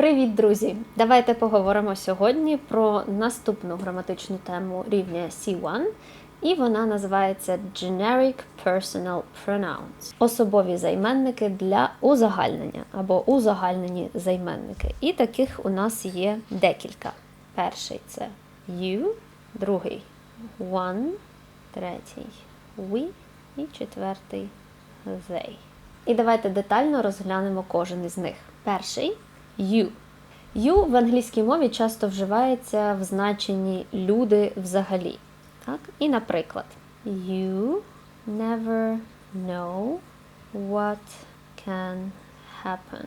Привіт, друзі! Давайте поговоримо сьогодні про наступну граматичну тему рівня C1, і вона називається Generic Personal Pronouns. Особові займенники для узагальнення або узагальнені займенники. І таких у нас є декілька. Перший це you, другий one, третій we і четвертий they. І давайте детально розглянемо кожен із них. Перший you. You в англійській мові часто вживається в значенні люди взагалі. Так? І, наприклад, you never know what can happen.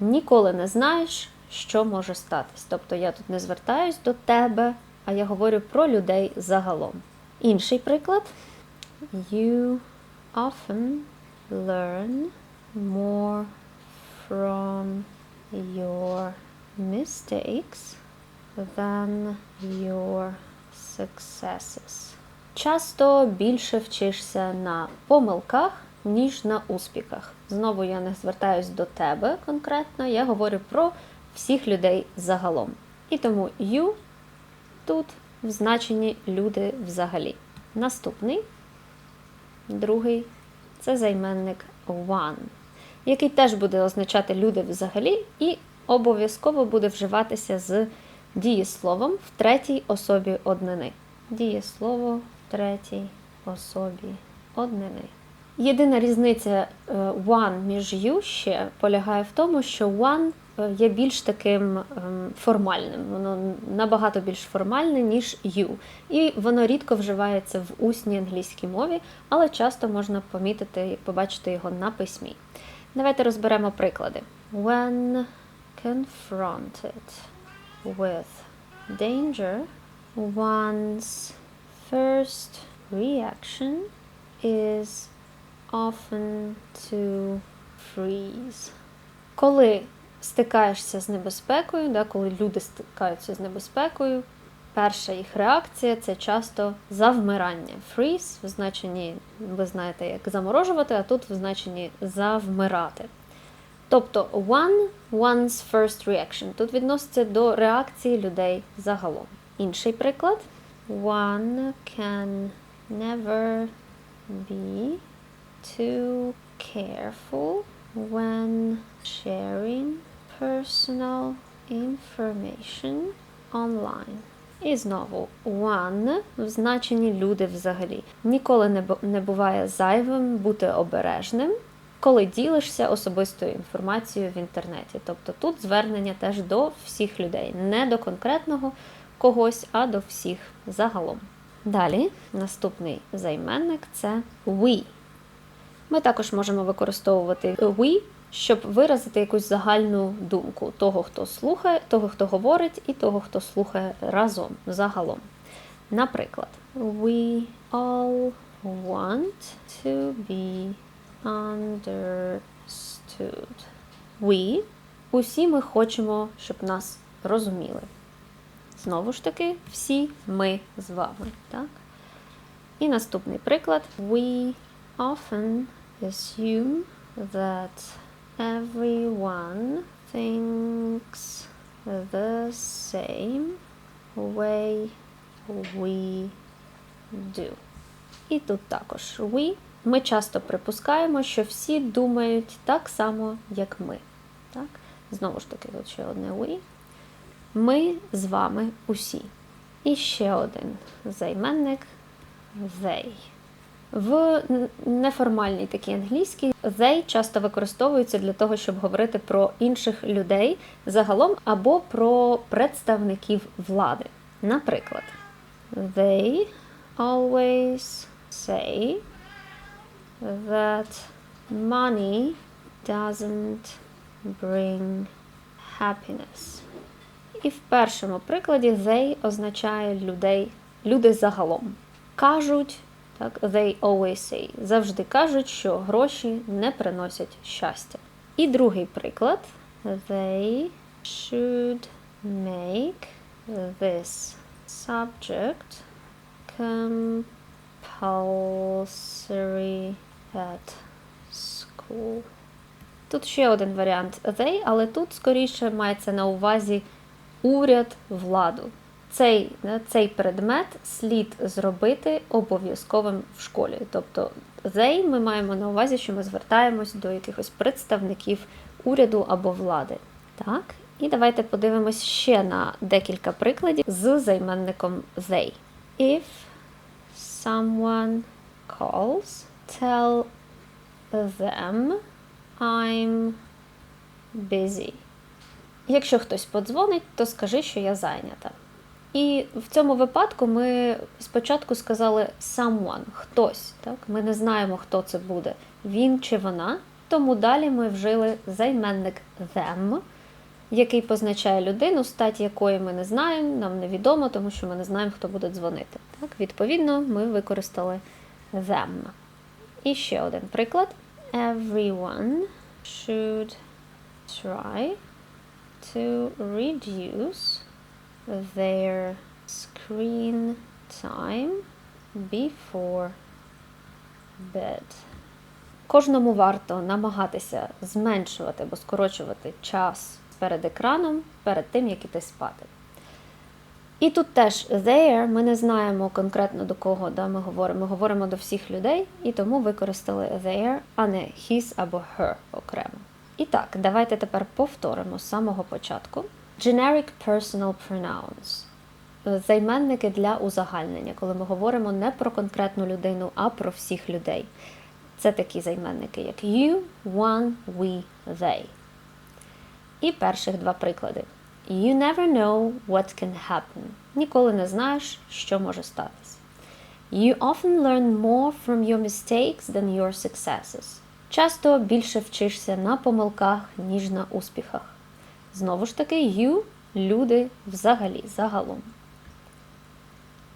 Ніколи не знаєш, що може статись. Тобто я тут не звертаюсь до тебе, а я говорю про людей загалом. Інший приклад. You often learn more from your mistakes than your successes. Часто більше вчишся на помилках, ніж на успіхах. Знову я не звертаюсь до тебе конкретно, я говорю про всіх людей загалом. І тому you тут в значенні люди взагалі. Наступний, другий це займенник one, який теж буде означати люди взагалі, і обов'язково буде вживатися з дієсловом в третій особі однини. Дієслово в третій особі однини. Єдина різниця е, one між you ще полягає в тому, що one є більш таким ем, формальним, воно набагато більш формальне, ніж you. І воно рідко вживається в усній англійській мові, але часто можна помітити, побачити його на письмі. Давайте розберемо приклади. When confronted with danger, one's first reaction is often to freeze. Коли стикаєшся з небезпекою, да, коли люди стикаються з небезпекою, перша їх реакція це часто завмирання. Freeze в значенні, ви знаєте, як заморожувати, а тут в значенні завмирати. Тобто one, one's first reaction. Тут відноситься до реакції людей загалом. Інший приклад. One can never be too careful when sharing personal information online. І знову one в значенні люди взагалі. Ніколи не, буває зайвим бути обережним, коли ділишся особистою інформацією в інтернеті. Тобто тут звернення теж до всіх людей, не до конкретного когось, а до всіх загалом. Далі, наступний займенник це we. Ми також можемо використовувати we, щоб виразити якусь загальну думку того, хто слухає, того, хто говорить, і того, хто слухає разом загалом. Наприклад, we all want to be understood. We усі ми хочемо, щоб нас розуміли. Знову ж таки, всі ми з вами. Так? І наступний приклад. We often assume that everyone thinks the same way we do. І тут також we. Ми часто припускаємо, що всі думають так само, як ми. Так? Знову ж таки, тут ще одне we. Ми з вами усі. І ще один займенник they. В неформальній такій англійській they часто використовуються для того, щоб говорити про інших людей загалом або про представників влади. Наприклад, they always say that money doesn't bring happiness. І в першому прикладі they означає людей, люди загалом. Кажуть, так, they always say, завжди кажуть, що гроші не приносять щастя. І другий приклад they should make this subject compulsory at school. Тут ще один варіант they, але тут скоріше мається на увазі уряд, владу. Цей, цей предмет слід зробити обов'язковим в школі. Тобто they ми маємо на увазі, що ми звертаємось до якихось представників уряду або влади. Так, і давайте подивимось ще на декілька прикладів з займенником they. If someone calls, tell them I'm busy. Якщо хтось подзвонить, то скажи, що я зайнята. І в цьому випадку ми спочатку сказали someone, хтось. Так? Ми не знаємо, хто це буде, він чи вона. Тому далі ми вжили займенник them, який позначає людину, стать якої ми не знаємо, нам невідомо, тому що ми не знаємо, хто буде дзвонити. Так? Відповідно, ми використали them. І ще один приклад. Everyone should try to reduce their screen time before bed. Кожному варто намагатися зменшувати або скорочувати час перед екраном перед тим, як іти спати. І тут теж there ми не знаємо конкретно до кого да, ми говоримо. Ми говоримо до всіх людей, і тому використали there, а не his або her окремо. І так, давайте тепер повторимо з самого початку. Generic personal pronouns. Займенники для узагальнення, коли ми говоримо не про конкретну людину, а про всіх людей. Це такі займенники, як you, one, we, they. І перших два приклади. You never know what can happen. Ніколи не знаєш, що може статись. You often learn more from your mistakes than your successes. Часто більше вчишся на помилках, ніж на успіхах. Знову ж таки, you – люди взагалі, загалом.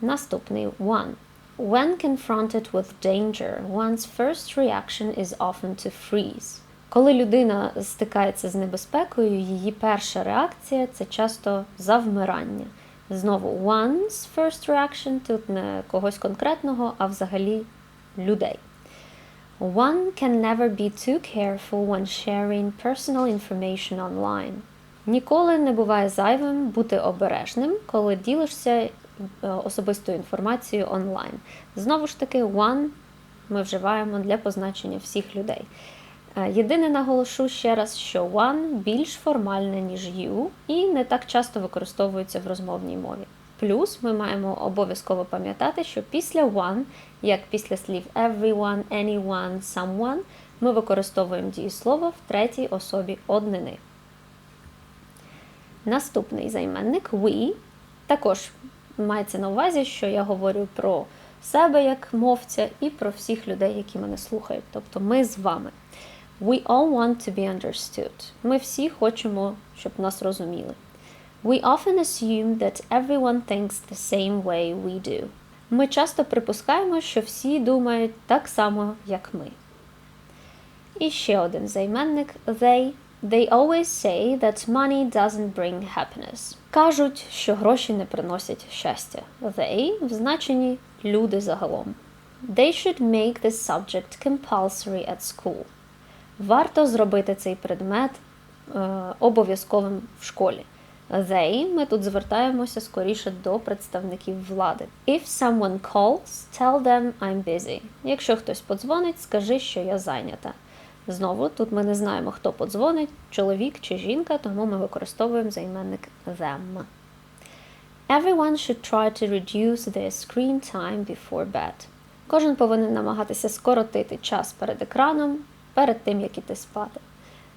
Наступний one. When confronted with danger, one's first reaction is often to freeze. Коли людина стикається з небезпекою, її перша реакція це часто завмирання. Знову one's first reaction тут не когось конкретного, а взагалі людей. One can never be too careful when sharing personal information online. Ніколи не буває зайвим бути обережним, коли ділишся е, особистою інформацією онлайн. Знову ж таки, one ми вживаємо для позначення всіх людей. Е, Єдине наголошу ще раз, що one більш формальне, ніж you, і не так часто використовується в розмовній мові. Плюс ми маємо обов'язково пам'ятати, що після one, як після слів everyone, anyone, someone, ми використовуємо дієслово в третій особі однини. Наступний займенник we також мається на увазі, що я говорю про себе як мовця і про всіх людей, які мене слухають. Тобто ми з вами. We all want to be understood. Ми всі хочемо, щоб нас розуміли. We often assume that everyone thinks the same way we do. Ми часто припускаємо, що всі думають так само, як ми. І ще один займенник they. They always say that money doesn't bring happiness. Кажуть, що гроші не приносять щастя. They в значенні люди загалом. They should make this subject compulsory at school. Варто зробити цей предмет е, обов'язковим в школі. They, ми тут звертаємося скоріше до представників влади. If someone calls, tell them I'm busy. Якщо хтось подзвонить, скажи, що я зайнята. Знову тут ми не знаємо, хто подзвонить, чоловік чи жінка, тому ми використовуємо займенник them. Everyone should try to reduce their screen time before bed. Кожен повинен намагатися скоротити час перед екраном перед тим, як іти спати.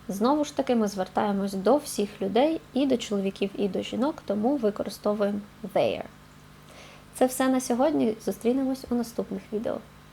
Знову ж таки, ми звертаємось до всіх людей, і до чоловіків, і до жінок, тому використовуємо their. Це все на сьогодні. Зустрінемось у наступних відео.